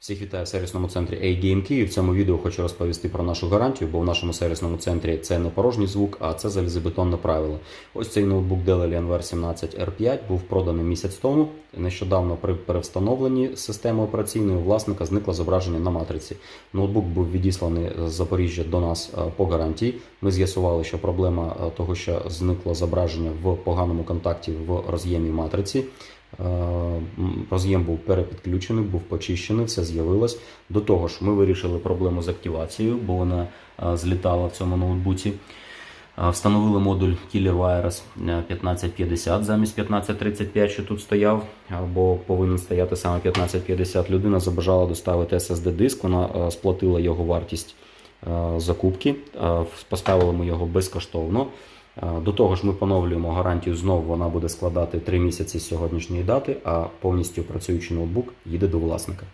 Всіх вітаю в сервісному центрі A-Game Kyiv. В цьому відео хочу розповісти про нашу гарантію, бо в нашому сервісному центрі це не порожній звук, а це залізобетонне правило. Ось цей ноутбук Dell Alienware 17 R5 був проданий місяць тому. Нещодавно при перевстановленні системи операційної власника зникло зображення на матриці. Ноутбук був відісланий з Запоріжжя до нас е, по гарантії. Ми з'ясували, що проблема е, того, що зникло зображення в поганому контакті в роз'ємі матриці. Е, Роз'єм був перепідключений, був почищений, все з'явилось. До того ж, ми вирішили проблему з активацією, бо вона е, злітала в цьому ноутбуці. Е, Встановили модуль Killer Virus е, 1550 замість 1535, що тут стояв, е, бо повинен стояти саме 1550. Людина забажала доставити SSD-диск, вона сплатила його вартість закупки, поставили ми його безкоштовно. Е, До того ж, ми поновлюємо гарантію знову. Вона буде складати 3 місяці з сьогоднішньої дати, а повністю працюючий ноутбук їде до власника.